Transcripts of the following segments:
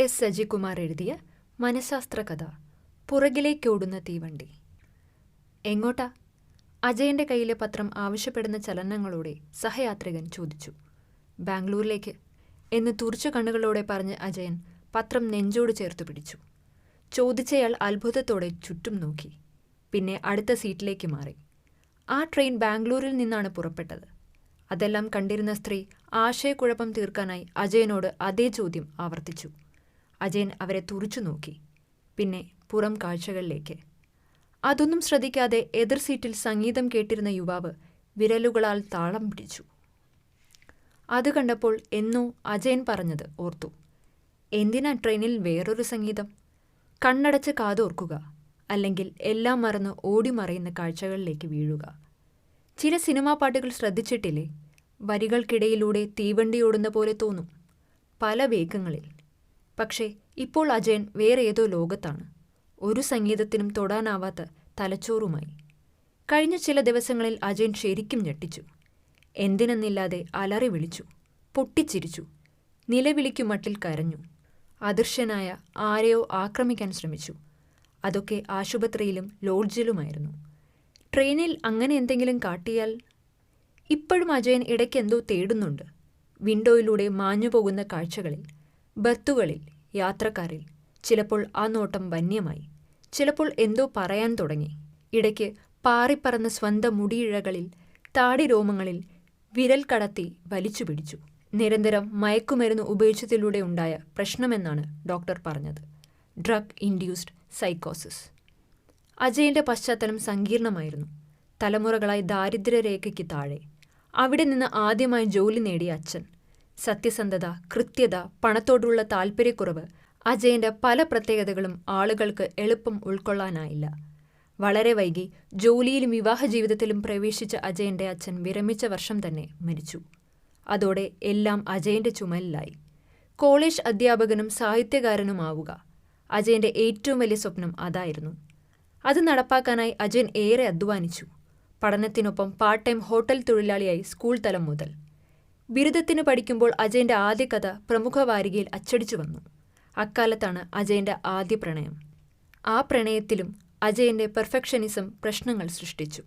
S. Sajikumar എഴുതിയ മനഃശാസ്ത്ര കഥ പുറകിലേക്കോടുന്ന തീവണ്ടി. എങ്ങോട്ടാ? അജയന്റെ കയ്യിലെ പത്രം ആവശ്യപ്പെടുന്ന ചലനങ്ങളോടെ സഹയാത്രികൻ ചോദിച്ചു. ബാംഗ്ലൂരിലേക്ക്. എന്ന് തുറച്ചു കണ്ണുകളോടെ പറഞ്ഞ് അജയൻ പത്രം നെഞ്ചോട് ചേർത്ത് പിടിച്ചു. ചോദിച്ചയാൾ അത്ഭുതത്തോടെ ചുറ്റും നോക്കി. പിന്നെ അടുത്ത സീറ്റിലേക്ക് മാറി. ആ ട്രെയിൻ ബാംഗ്ലൂരിൽ നിന്നാണ് പുറപ്പെട്ടത്. അതെല്ലാം കണ്ടിരുന്ന സ്ത്രീ ആശയക്കുഴപ്പം തീർക്കാനായി അജയനോട് അതേ ചോദ്യം ആവർത്തിച്ചു. അജയൻ അവരെ തുറിച്ചു നോക്കി. പിന്നെ പുറം കാഴ്ചകളിലേക്ക്. അതൊന്നും ശ്രദ്ധിക്കാതെ എതിർ സീറ്റിൽ സംഗീതം കേട്ടിരുന്ന യുവാവ് വിരലുകളാൽ താളം പിടിച്ചു. അത് കണ്ടപ്പോൾ എന്നോ അജയൻ പറഞ്ഞത് ഓർത്തു. എന്തിനാ ട്രെയിനിൽ വേറൊരു സംഗീതം? കണ്ണടച്ച് കാതോർക്കുക അല്ലെങ്കിൽ എല്ലാം മറന്ന് ഓടിമറയുന്ന കാഴ്ചകളിലേക്ക് വീഴുക. ചില സിനിമാ പാട്ടുകൾ ശ്രദ്ധിച്ചിട്ടില്ലേ? വരികൾക്കിടയിലൂടെ തീവണ്ടി ഓടുന്ന പോലെ തോന്നും. പല വേഗങ്ങളിൽ. പക്ഷേ ഇപ്പോൾ അജയൻ വേറെ ഏതോ ലോകത്താണ്. ഒരു സംഗീതത്തിനും തൊടാനാവാത്ത തലച്ചോറുമായി. കഴിഞ്ഞ ചില ദിവസങ്ങളിൽ അജയൻ ശരിക്കും ഞെട്ടിച്ചു. എന്തിനെന്നില്ലാതെ അലറി വിളിച്ചു പൊട്ടിച്ചിരിച്ചു നിലവിളിക്കു മട്ടിൽ കരഞ്ഞു. അദൃശ്യനായ ആരെയോ ആക്രമിക്കാൻ ശ്രമിച്ചു. അതൊക്കെ ആശുപത്രിയിലും ലോഡ്ജിലുമായിരുന്നു. ട്രെയിനിൽ അങ്ങനെ എന്തെങ്കിലും കാട്ടിയാൽ? ഇപ്പോഴും അജയൻ ഇടയ്ക്ക് എന്തോ തേടുന്നുണ്ട്. വിൻഡോയിലൂടെ മാഞ്ഞുപോകുന്ന കാഴ്ചകളിൽ ബർത്തുകളിൽ യാത്രക്കാരിൽ ചിലപ്പോൾ ആ നോട്ടം വന്യമായി. ചിലപ്പോൾ എന്തോ പറയാൻ തുടങ്ങി. ഇടയ്ക്ക് പാറിപ്പറന്ന സ്വന്തം മുടിയിഴകളിൽ താടിരോമങ്ങളിൽ വിരൽ കടത്തി വലിച്ചു പിടിച്ചു. നിരന്തരം മയക്കുമരുന്ന് ഉപയോഗിച്ചതിലൂടെ ഉണ്ടായ പ്രശ്നമെന്നാണ് ഡോക്ടർ പറഞ്ഞത്. ഡ്രഗ് ഇൻഡ്യൂസ്ഡ് സൈക്കോസിസ്. അജയന്റെ പശ്ചാത്തലം സങ്കീർണമായിരുന്നു. തലമുറകളായി ദാരിദ്ര്യരേഖയ്ക്ക് താഴെ. അവിടെ നിന്ന് ആദ്യമായി ജോലി നേടിയ അച്ഛൻ സത്യസന്ധത കൃത്യത പണത്തോടുള്ള താൽപ്പര്യക്കുറവ് അജയന്റെ പല പ്രത്യേകതകളും ആളുകൾക്ക് എളുപ്പം ഉൾക്കൊള്ളാനായില്ല. വളരെ വൈകി ജോലിയിലും വിവാഹ ജീവിതത്തിലും പ്രവേശിച്ച അജയന്റെ അച്ഛൻ വിരമിച്ച വർഷം തന്നെ മരിച്ചു. അതോടെ എല്ലാം അജയന്റെ ചുമലിലായി. കോളേജ് അധ്യാപകനും സാഹിത്യകാരനുമാവുക. അജയന്റെ ഏറ്റവും വലിയ സ്വപ്നം അതായിരുന്നു. അത് നടപ്പാക്കാനായി അജയൻ ഏറെ അധ്വാനിച്ചു. പഠനത്തിനൊപ്പം പാർട്ട് ടൈം ഹോട്ടൽ തൊഴിലാളിയായി സ്കൂൾ തലം മുതൽ. ബിരുദത്തിന് പഠിക്കുമ്പോൾ അജയന്റെ ആദ്യ കഥ പ്രമുഖ വാരികയിൽ അച്ചടിച്ചു വന്നു. അക്കാലത്താണ് അജയന്റെ ആദ്യ പ്രണയം. ആ പ്രണയത്തിലും അജയന്റെ പെർഫെക്ഷനിസം പ്രശ്നങ്ങൾ സൃഷ്ടിച്ചു.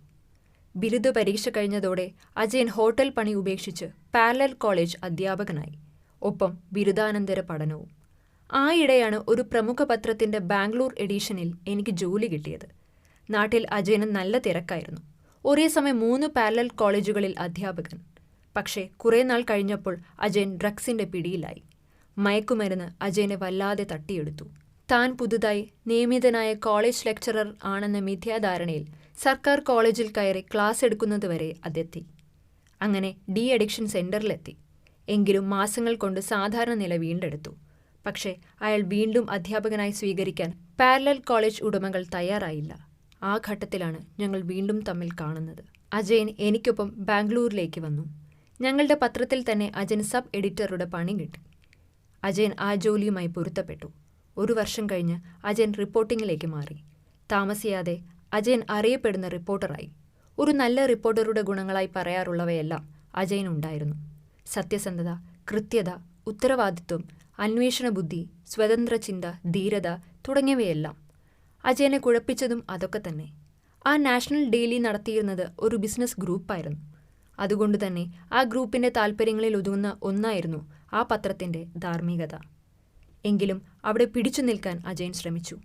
ബിരുദ പരീക്ഷ കഴിഞ്ഞതോടെ അജയൻ ഹോട്ടൽ പണി ഉപേക്ഷിച്ച് പാരലൽ കോളേജ് അധ്യാപകനായി. ഒപ്പം ബിരുദാനന്തര പഠനവും. ആയിടെയാണ് ഒരു പ്രമുഖ പത്രത്തിന്റെ ബാംഗ്ലൂർ എഡിഷനിൽ എനിക്ക് ജോലി കിട്ടിയത്. നാട്ടിൽ അജയന് നല്ല തിരക്കായിരുന്നു. ഒരേ സമയം മൂന്ന് പാരലൽ കോളേജുകളിൽ അധ്യാപകൻ. പക്ഷേ കുറേ നാൾ കഴിഞ്ഞപ്പോൾ അജയൻ ഡ്രഗ്സിന്റെ പിടിയിലായി. മയക്കുമരുന്ന് അജയനെ വല്ലാതെ തട്ടിയെടുത്തു. താൻ പുതുതായി നിയമിതനായ കോളേജ് ലെക്ചറർ ആണെന്ന മിഥ്യാധാരണയിൽ സർക്കാർ കോളേജിൽ കയറി ക്ലാസ് എടുക്കുന്നതുവരെ അതെത്തി. അങ്ങനെ ഡി അഡിക്ഷൻ സെന്ററിലെത്തി. എങ്കിലും മാസങ്ങൾ കൊണ്ട് സാധാരണ നില വീണ്ടെടുത്തു. പക്ഷേ അയാൾ വീണ്ടും അധ്യാപകനായി സ്വീകരിക്കാൻ പാരലൽ കോളേജ് ഉടമകൾ തയ്യാറായില്ല. ആ ഘട്ടത്തിലാണ് ഞങ്ങൾ വീണ്ടും തമ്മിൽ കാണുന്നത്. അജയൻ എനിക്കൊപ്പം ബാംഗ്ലൂരിലേക്ക് വന്നു. ഞങ്ങളുടെ പത്രത്തിൽ തന്നെ അജയൻ സബ് എഡിറ്ററുടെ പണി കിട്ടി. അജയൻ ആ ജോലിയുമായി പൊരുത്തപ്പെട്ടു. ഒരു വർഷം കഴിഞ്ഞ് അജയൻ റിപ്പോർട്ടിങ്ങിലേക്ക് മാറി. താമസിയാതെ അജയൻ അറിയപ്പെടുന്ന റിപ്പോർട്ടറായി. ഒരു നല്ല റിപ്പോർട്ടറുടെ ഗുണങ്ങളായി പറയാറുള്ളവയെല്ലാം അജയനുണ്ടായിരുന്നു സത്യസന്ധത കൃത്യത ഉത്തരവാദിത്വം അന്വേഷണ ബുദ്ധി സ്വതന്ത്ര ചിന്ത ധീരത തുടങ്ങിയവയെല്ലാം അജയനെ കുഴപ്പിച്ചതും അതൊക്കെ തന്നെ. ആ നാഷണൽ ഡെയിലി നടത്തിയിരുന്നത് ഒരു ബിസിനസ് ഗ്രൂപ്പായിരുന്നു. അതുകൊണ്ട് തന്നെ ആ ഗ്രൂപ്പിന്റെ താൽപ്പര്യങ്ങളിൽ ഒതുങ്ങുന്ന ഒന്നായിരുന്നു ആ പത്രത്തിന്റെ ധാർമ്മികത. എങ്കിലും അവിടെ പിടിച്ചു നിൽക്കാൻ അജയൻ ശ്രമിച്ചു.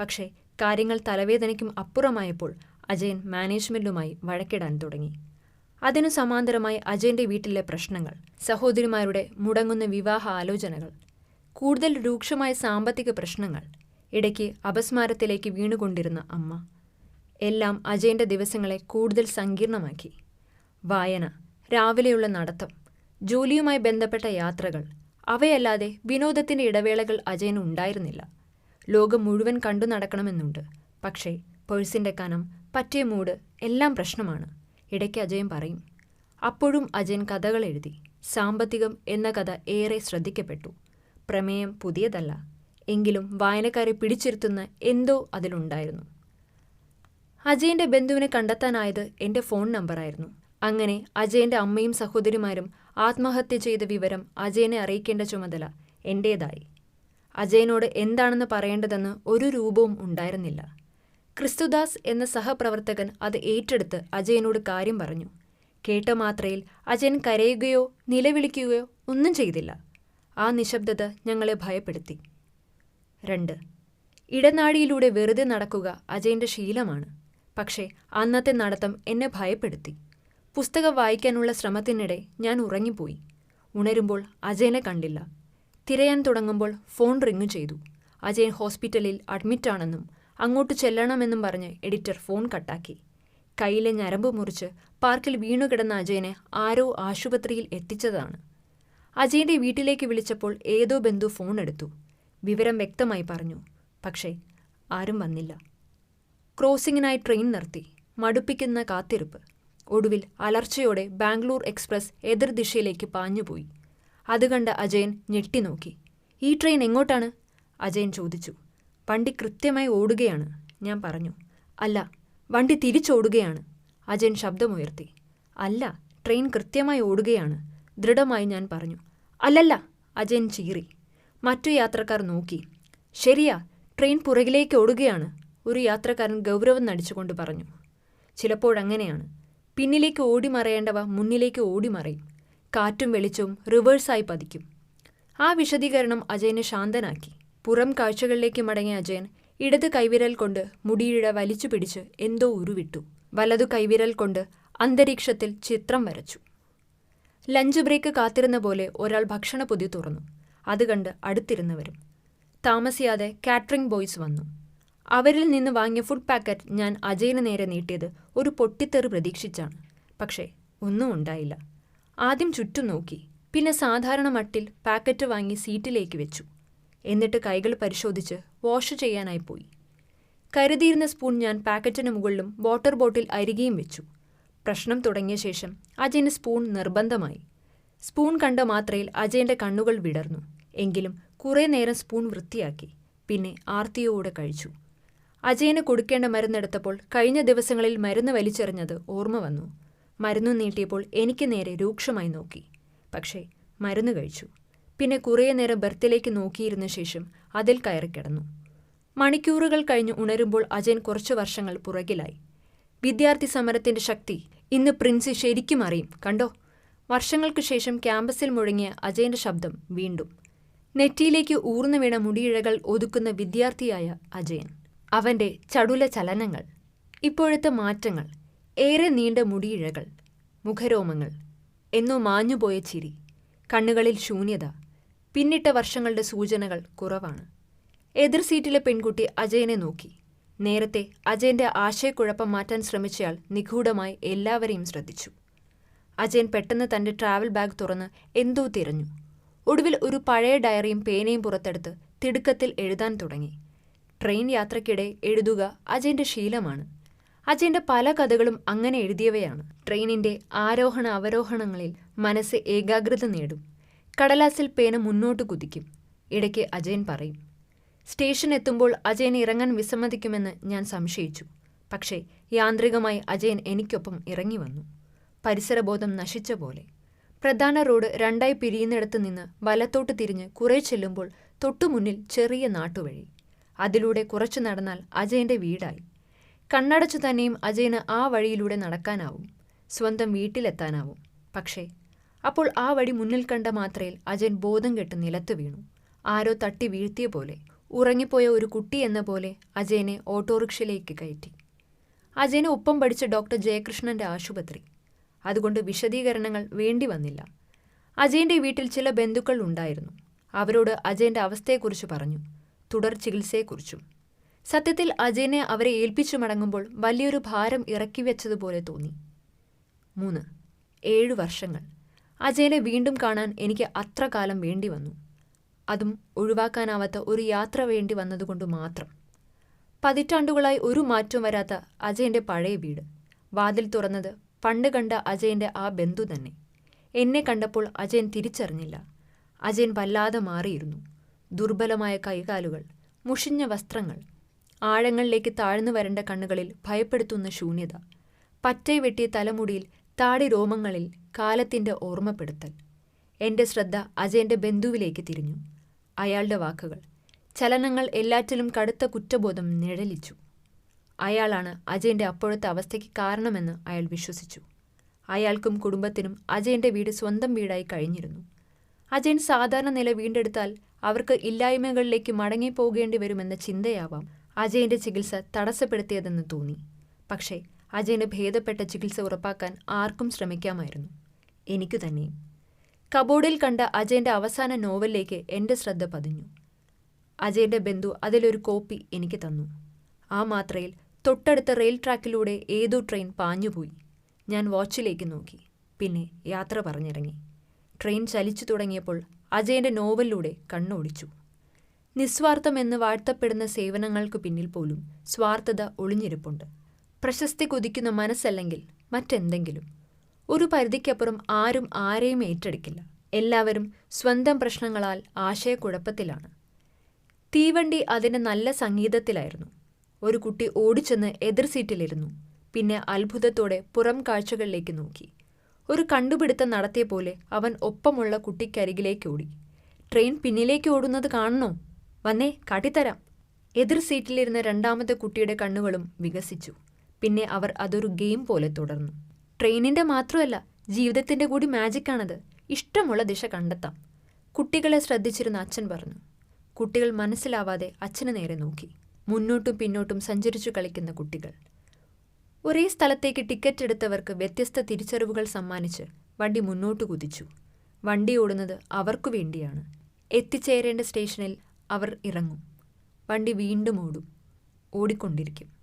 പക്ഷേ കാര്യങ്ങൾ തലവേദനയ്ക്കും അപ്പുറമായപ്പോൾ അജയൻ മാനേജ്മെന്റുമായി വഴക്കിടാൻ തുടങ്ങി. അതിനു സമാന്തരമായി അജയന്റെ വീട്ടിലെ പ്രശ്നങ്ങൾ സഹോദരിമാരുടെ മുടങ്ങുന്ന വിവാഹ ആലോചനകൾ കൂടുതൽ രൂക്ഷമായ സാമ്പത്തിക പ്രശ്നങ്ങൾ ഇടയ്ക്ക് അപസ്മാരത്തിലേക്ക് വീണുകൊണ്ടിരുന്ന അമ്മ എല്ലാം അജയന്റെ ദിവസങ്ങളെ കൂടുതൽ സങ്കീർണമാക്കി. വായന രാവിലെയുള്ള നടത്തം ജോലിയുമായി ബന്ധപ്പെട്ട യാത്രകൾ അവയല്ലാതെ വിനോദത്തിന്റെ ഇടവേളകൾ അജയന് ഉണ്ടായിരുന്നില്ല. ലോകം മുഴുവൻ കണ്ടു നടക്കണമെന്നുണ്ട്. പക്ഷേ പേഴ്സിന്റെ കനം പറ്റിയ മൂട് എല്ലാം പ്രശ്നമാണ്. ഇടയ്ക്ക് അജയൻ പറയും അപ്പോഴും അജയൻ കഥകൾ എഴുതി സാമ്പത്തികം എന്ന കഥ ഏറെ ശ്രദ്ധിക്കപ്പെട്ടു. പ്രമേയം പുതിയതല്ല. എങ്കിലും വായനക്കാരെ പിടിച്ചിരുത്തുന്ന എന്തോ അതിലുണ്ടായിരുന്നു. അജയന്റെ ബന്ധുവിനെ കണ്ടെത്താനായത് എന്റെ ഫോൺ നമ്പറായിരുന്നു. അങ്ങനെ അജയന്റെ അമ്മയും സഹോദരിമാരും ആത്മഹത്യ ചെയ്ത വിവരം അജയനെ അറിയിക്കേണ്ട ചുമതല എന്റേതായി. അജയനോട് എന്താണെന്ന് പറയേണ്ടതെന്ന് ഒരു രൂപവും ഉണ്ടായിരുന്നില്ല. ക്രിസ്തുദാസ് എന്ന സഹപ്രവർത്തകൻ അത് ഏറ്റെടുത്ത് അജയനോട് കാര്യം പറഞ്ഞു. കേട്ട മാത്രയിൽ അജയൻ കരയുകയോ നിലവിളിക്കുകയോ ഒന്നും ചെയ്തില്ല. ആ നിശബ്ദത ഞങ്ങളെ ഭയപ്പെടുത്തി. രണ്ട്. ഇടനാഴിയിലൂടെ വെറുതെ നടക്കുക അജയന്റെ ശീലമാണ്. പക്ഷേ അന്നത്തെ നടത്തം എന്നെ ഭയപ്പെടുത്തി. പുസ്തകം വായിക്കാനുള്ള ശ്രമത്തിനിടെ ഞാൻ ഉറങ്ങിപ്പോയി. ഉണരുമ്പോൾ അജയനെ കണ്ടില്ല. തിരയാൻ തുടങ്ങുമ്പോൾ ഫോൺ റിങ് ചെയ്തു. അജയൻ ഹോസ്പിറ്റലിൽ അഡ്മിറ്റാണെന്നും അങ്ങോട്ട് ചെല്ലണമെന്നും പറഞ്ഞ് എഡിറ്റർ ഫോൺ കട്ടാക്കി. കയ്യിലെ ഞരമ്പ് മുറിച്ച് പാർക്കിൽ വീണുകിടന്ന അജയനെ ആരോ ആശുപത്രിയിൽ എത്തിച്ചതാണ്. അജയന്റെ വീട്ടിലേക്ക് വിളിച്ചപ്പോൾ ഏതോ ബന്ധു ഫോൺ എടുത്തു. വിവരം വ്യക്തമായി പറഞ്ഞു. പക്ഷേ ആരും വന്നില്ല. ക്രോസിങ്ങിനായി ട്രെയിൻ നിർത്തി. മടുപ്പിക്കുന്ന കാത്തിരിപ്പ്. ഒടുവിൽ അലർച്ചയോടെ ബാംഗ്ലൂർ എക്സ്പ്രസ് എതിർദിശയിലേക്ക് പാഞ്ഞുപോയി. അത് കണ്ട അജയൻ ഞെട്ടിനോക്കി. ഈ ട്രെയിൻ എങ്ങോട്ടാണ്? അജയൻ ചോദിച്ചു. വണ്ടി കൃത്യമായി ഓടുകയാണ് ഞാൻ പറഞ്ഞു. അല്ല വണ്ടി തിരിച്ചോടുകയാണ് അജയൻ ശബ്ദമുയർത്തി. അല്ല ട്രെയിൻ കൃത്യമായി ഓടുകയാണ് ദൃഢമായി ഞാൻ പറഞ്ഞു. അല്ലല്ല അജയൻ ചീറി. മറ്റു യാത്രക്കാർ നോക്കി. ശരിയാ ട്രെയിൻ പുറകിലേക്ക് ഓടുകയാണ് ഒരു യാത്രക്കാരൻ ഗൗരവം നടിച്ചുകൊണ്ട് പറഞ്ഞു. ചിലപ്പോഴങ്ങനെയാണ്. പിന്നിലേക്ക് ഓടിമറയേണ്ടവ മുന്നിലേക്ക് ഓടിമറയും കാറ്റും വെളിച്ചവും റിവേഴ്സായി പതിക്കും. ആ വിശദീകരണം അജയനെ ശാന്തനാക്കി. പുറം കാഴ്ചകളിലേക്ക് മടങ്ങിയ അജയൻ ഇടത് കൈവിരൽ കൊണ്ട് മുടിയിഴ വലിച്ചു പിടിച്ച് എന്തോ ഉരുവിട്ടു. വലതു കൈവിരൽ കൊണ്ട് അന്തരീക്ഷത്തിൽ ചിത്രം വരച്ചു. ലഞ്ച് ബ്രേക്ക് കാത്തിരുന്ന പോലെ ഒരാൾ ഭക്ഷണ പൊതി തുറന്നു. അത് കണ്ട് അടുത്തിരുന്നവരും. താമസിയാതെ കാറ്ററിംഗ് ബോയ്സ് വന്നു. അവരിൽ നിന്ന് വാങ്ങിയ ഫുഡ് പാക്കറ്റ് ഞാൻ അജയന് നേരെ നീട്ടിയത് ഒരു പൊട്ടിത്തെറി പ്രതീക്ഷിച്ചാണ്. പക്ഷേ ഒന്നും ഉണ്ടായില്ല. ആദ്യം ചുറ്റും നോക്കി. പിന്നെ സാധാരണ മട്ടിൽ പാക്കറ്റ് വാങ്ങി സീറ്റിലേക്ക് വെച്ചു. എന്നിട്ട് കൈകൾ പരിശോധിച്ച് വാഷ് ചെയ്യാനായി പോയി. കരുതിയിരുന്ന സ്പൂൺ ഞാൻ പാക്കറ്റിന് മുകളിലും വാട്ടർ ബോട്ടിൽ അരികെയും വെച്ചു. പ്രശ്നം തുടങ്ങിയ ശേഷം അജയന് സ്പൂൺ നിർബന്ധമായി. സ്പൂൺ കണ്ട മാത്രയിൽ അജയന്റെ കണ്ണുകൾ വിടർന്നു. എങ്കിലും കുറേ നേരം സ്പൂൺ വൃത്തിയാക്കി. പിന്നെ ആർത്തിയോടെ കഴിച്ചു. അജയന് കൊടുക്കേണ്ട മരുന്നെടുത്തപ്പോൾ കഴിഞ്ഞ ദിവസങ്ങളിൽ മരുന്ന് വലിച്ചെറിഞ്ഞത് ഓർമ്മ വന്നു. മരുന്നു നീട്ടിയപ്പോൾ എനിക്ക് നേരെ രൂക്ഷമായി നോക്കി. പക്ഷേ മരുന്ന് കഴിച്ചു. പിന്നെ കുറേ നേരം ബർത്തിലേക്ക് നോക്കിയിരുന്ന ശേഷം അതിൽ കയറിക്കിടന്നു മണിക്കൂറുകൾ കഴിഞ്ഞ് ഉണരുമ്പോൾ അജയൻ കുറച്ചു വർഷങ്ങൾ പുറകിലായി. വിദ്യാർത്ഥി സമരത്തിന്റെ ശക്തി ഇന്ന് പ്രിൻസ് ശരിക്കും അറിയും. കണ്ടോ? വർഷങ്ങൾക്കു ശേഷം ക്യാമ്പസിൽ മുഴങ്ങിയ അജയന്റെ ശബ്ദം വീണ്ടും. നെറ്റിയിലേക്ക് ഊർന്നു വീണ മുടിയിഴകൾ ഒതുക്കുന്ന വിദ്യാർത്ഥിയായ അജയൻ. അവന്റെ ചടുല ചലനങ്ങൾ ഇപ്പോഴത്തെ മാറ്റങ്ങൾ ഏറെ നീണ്ട മുടിയിഴകൾ മുഖരോമങ്ങൾ എന്നോ മാഞ്ഞുപോയ ചിരി കണ്ണുകളിൽ ശൂന്യത പിന്നിട്ട വർഷങ്ങളുടെ സൂചനകൾ കുറവാണ്. എതിർ സീറ്റിലെ പെൺകുട്ടി അജയനെ നോക്കി. നേരത്തെ അജയന്റെ ആശയക്കുഴപ്പം മാറ്റാൻ ശ്രമിച്ചയാൾ നിഗൂഢമായി എല്ലാവരെയും ശ്രദ്ധിച്ചു. അജയൻ പെട്ടെന്ന് തന്റെ ട്രാവൽ ബാഗ് തുറന്ന് എന്തോ തിരഞ്ഞു. ഒടുവിൽ ഒരു പഴയ ഡയറിയും പേനയും പുറത്തെടുത്ത് തിടുക്കത്തിൽ എഴുതാൻ തുടങ്ങി. ട്രെയിൻ യാത്രയ്ക്കിടെ എഴുതുക അജയന്റെ ശീലമാണ്. അജയന്റെ പല കഥകളും അങ്ങനെ എഴുതിയവയാണ്. ട്രെയിനിന്റെ ആരോഹണ അവരോഹണങ്ങളിൽ മനസ്സ് ഏകാഗ്രത നേടും. കടലാസിൽ പേന മുന്നോട്ട് കുതിക്കും. ഇടയ്ക്ക് അജയൻ പറയും സ്റ്റേഷൻ എത്തുമ്പോൾ അജയൻ ഇറങ്ങാൻ വിസമ്മതിക്കുമെന്ന് ഞാൻ സംശയിച്ചു. പക്ഷേ യാന്ത്രികമായി അജയൻ എനിക്കൊപ്പം ഇറങ്ങി വന്നു. പരിസരബോധം നശിച്ച പോലെ. പ്രധാന റോഡ് രണ്ടായി പിരിയുന്നിടത്ത് നിന്ന് വലത്തോട്ട് തിരിഞ്ഞ് കുറെ ചെല്ലുമ്പോൾ തൊട്ടുമുന്നിൽ ചെറിയ നാട്ടുവഴി. അതിലൂടെ കുറച്ചു നടന്നാൽ അജയന്റെ വീടായി. കണ്ണടച്ചു തന്നെയും അജയന് ആ വഴിയിലൂടെ നടക്കാനാവും. സ്വന്തം വീട്ടിലെത്താനാവും. പക്ഷേ അപ്പോൾ ആ വഴി മുന്നിൽ കണ്ട മാത്രയിൽ അജയൻ ബോധം കെട്ട് നിലത്ത് വീണു. ആരോ തട്ടി വീഴ്ത്തിയ പോലെ ഉറങ്ങിപ്പോയ ഒരു കുട്ടി എന്ന പോലെ അജയനെ ഓട്ടോറിക്ഷയിലേക്ക് കയറ്റി. അജയനെ ഒപ്പം പഠിച്ച ഡോക്ടർ ജയകൃഷ്ണന്റെ ആശുപത്രി. അതുകൊണ്ട് വിശദീകരണങ്ങൾ വേണ്ടി വന്നില്ല. അജയന്റെ വീട്ടിൽ ചില ബന്ധുക്കൾ ഉണ്ടായിരുന്നു. അവരോട് അജയന്റെ അവസ്ഥയെക്കുറിച്ച് പറഞ്ഞു. തുടർ ചികിത്സയെക്കുറിച്ചും. സത്യത്തിൽ അജയനെ അവരെ ഏൽപ്പിച്ചു മടങ്ങുമ്പോൾ വലിയൊരു ഭാരം ഇറക്കി വെച്ചതുപോലെ തോന്നി. മൂന്ന്. ഏഴു വർഷങ്ങൾ. അജയനെ വീണ്ടും കാണാൻ എനിക്ക് അത്ര കാലം വേണ്ടി വന്നു. അതും ഒഴിവാക്കാനാവാത്ത ഒരു യാത്ര വേണ്ടി വന്നതുകൊണ്ട് മാത്രം. പതിറ്റാണ്ടുകളായി ഒരു മാറ്റവും വരാത്ത അജയന്റെ പഴയ വീട്. വാതിൽ തുറന്നത് പണ്ട് കണ്ട അജയന്റെ ആ ബന്ധു തന്നെ. എന്നെ കണ്ടപ്പോൾ അജയൻ തിരിച്ചറിഞ്ഞില്ല. അജയൻ വല്ലാതെ മാറിയിരുന്നു. ദുർബലമായ കൈകാലുകൾ മുഷിഞ്ഞ വസ്ത്രങ്ങൾ ആഴങ്ങളിലേക്ക് താഴ്ന്നു വരേണ്ട കണ്ണുകളിൽ ഭയപ്പെടുത്തുന്ന ശൂന്യത പറ്റൈ വെട്ടിയ തലമുടിയിൽ താടി രോമങ്ങളിൽ കാലത്തിന്റെ ഓർമ്മപ്പെടുത്തൽ. എന്റെ ശ്രദ്ധ അജയന്റെ ബന്ധുവിലേക്ക് തിരിഞ്ഞു. അയാളുടെ വാക്കുകൾ ചലനങ്ങൾ എല്ലാറ്റിലും കടുത്ത കുറ്റബോധം നിഴലിച്ചു. അയാളാണ് അജയന്റെ അപ്പോഴത്തെ അവസ്ഥയ്ക്ക് കാരണമെന്ന് അയാൾ വിശ്വസിച്ചു. അയാൾക്കും കുടുംബത്തിനും അജയന്റെ വീട് സ്വന്തം വീടായി കഴിഞ്ഞിരുന്നു. അജയൻ സാധാരണ നില വീണ്ടെടുത്താൽ അവർക്ക് ഇല്ലായ്മകളിലേക്ക് മടങ്ങിപ്പോകേണ്ടി വരുമെന്ന ചിന്തയാവാം അജയന്റെ ചികിത്സ തടസ്സപ്പെടുത്തിയതെന്ന് തോന്നി. പക്ഷേ അജയന് ഭേദപ്പെട്ട ചികിത്സ ഉറപ്പാക്കാൻ ആർക്കും ശ്രമിക്കാമായിരുന്നു. എനിക്കു തന്നെ. കബോർഡിൽ കണ്ട അജയന്റെ അവസാന നോവലിലേക്ക് എന്റെ ശ്രദ്ധ പതിഞ്ഞു. അജയന്റെ ബന്ധു അതിലൊരു കോപ്പി എനിക്ക് തന്നു. ആ മാത്രയിൽ തൊട്ടടുത്ത റെയിൽ ട്രാക്കിലൂടെ ഏതോ ട്രെയിൻ പാഞ്ഞുപോയി. ഞാൻ വാച്ചിലേക്ക് നോക്കി. പിന്നെ യാത്ര പറഞ്ഞിറങ്ങി. ട്രെയിൻ ചലിച്ചു തുടങ്ങിയപ്പോൾ അജയന്റെ നോവലിലൂടെ കണ്ണോടിച്ചു. നിസ്വാർത്ഥമെന്ന് വാഴ്ത്തപ്പെടുന്ന സേവനങ്ങൾക്ക് പിന്നിൽ പോലും സ്വാർത്ഥത ഒളിഞ്ഞിരിപ്പുണ്ട്. പ്രശസ്തി കുതിക്കുന്ന മനസ്സല്ലെങ്കിൽ മറ്റെന്തെങ്കിലും. ഒരു പരിധിക്കപ്പുറം ആരും ആരെയും ഏറ്റെടുക്കില്ല. എല്ലാവരും സ്വന്തം പ്രശ്നങ്ങളാൽ ആശയക്കുഴപ്പത്തിലാണ്. തീവണ്ടി അതിന് നല്ല സംഗീതത്തിലായിരുന്നു. ഒരു കുട്ടി ഓടിച്ചെന്ന് എതിർ സീറ്റിലിരുന്നു. പിന്നെ അത്ഭുതത്തോടെ പുറം കാഴ്ചകളിലേക്ക് നോക്കി. ഒരു കണ്ടുപിടുത്തം നടത്തിയ പോലെ അവൻ ഒപ്പമുള്ള കുട്ടിക്കരികിലേക്ക് ഓടി ട്രെയിൻ പിന്നിലേക്ക് ഓടുന്നത് കാണണോ? വന്നേ കാട്ടിത്തരാം. എതിർ സീറ്റിലിരുന്ന രണ്ടാമത്തെ കുട്ടിയുടെ കണ്ണുകളും വികസിച്ചു. പിന്നെ അവർ അതൊരു ഗെയിം പോലെ തുടർന്നു. ട്രെയിനിന്റെ മാത്രമല്ല ജീവിതത്തിന്റെ കൂടി മാജിക്കാണത്. ഇഷ്ടമുള്ള ദിശ കണ്ടെത്താം. കുട്ടികളെ ശ്രദ്ധിച്ചിരുന്ന അച്ഛൻ പറഞ്ഞു. കുട്ടികൾ മനസ്സിലാവാതെ അച്ഛന് നേരെ നോക്കി. മുന്നോട്ടും പിന്നോട്ടും സഞ്ചരിച്ചു കളിക്കുന്ന കുട്ടികൾ. ഒരേ സ്ഥലത്തേക്ക് ടിക്കറ്റ് എടുത്തവർക്ക് വ്യത്യസ്ത തിരിച്ചറിവുകൾ സമ്മാനിച്ച് വണ്ടി മുന്നോട്ട് കുതിച്ചു. വണ്ടി ഓടുന്നത് അവർക്കു വേണ്ടിയാണ്. എത്തിച്ചേരേണ്ട സ്റ്റേഷനിൽ അവർ ഇറങ്ങും. വണ്ടി വീണ്ടും ഓടും. ഓടിക്കൊണ്ടിരിക്കും.